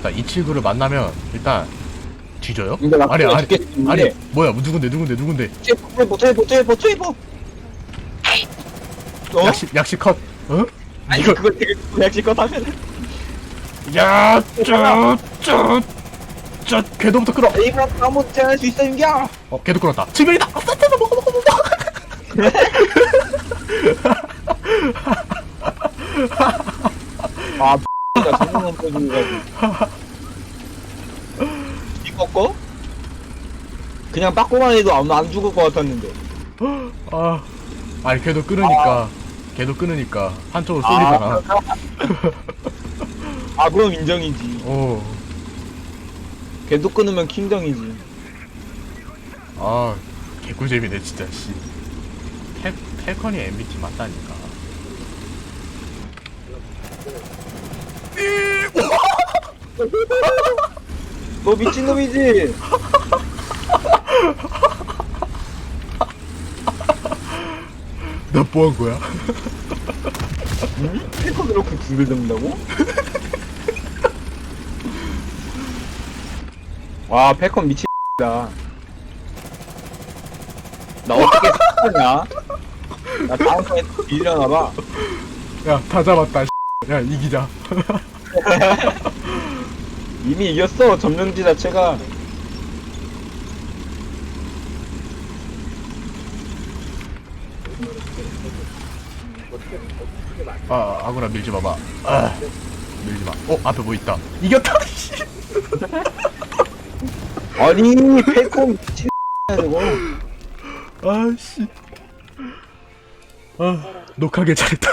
일단 이 친구를 만나면 일단 뒤져요? 근데 나 아니 아니 죽겠는데. 아니 뭐야 누군데 누군데 누군데? 트레이버 트레이버 트레이버 어? 약식 약식 컷? 어? 아니 이거 그걸 약식껏 하면 야쩌쩌쩌 궤도부터 끌어! 이거 아무 제할 수 있어 인기야 어 궤도 끌었다. 칠명이다 아싸 떼서 먹어 먹어 먹어. 아 보여주가지고. 이거 거? 그냥 빠꾸만 해도 안, 안 죽을 것 같았는데. 아 아니 궤도 끊으니까. 궤도 끊으니까 한쪽으로 쏠리잖아. 아. 그럼 인정이지. 오 걔도 끊으면 킹정이지. 아 개꿀잼이네 진짜 씨. 펠, 펠컨이 MBT 맞다니까 너 미친놈이지? 너 뭐한 거야? 응? 패커 그렇게 두개 잡는다고? 와 패컨 미친다 나 어떻게 사냐? 나 다음 판에 밀려나봐 야 다 잡았다 야 이기자. 이미 이겼어 점령지 자체가. 아 아구라 밀지 마봐. 아 밀지 마어 앞에 뭐 있다. 이겼다 씨. 아니 미친 저거. 아씨. 아 녹화게 잘했다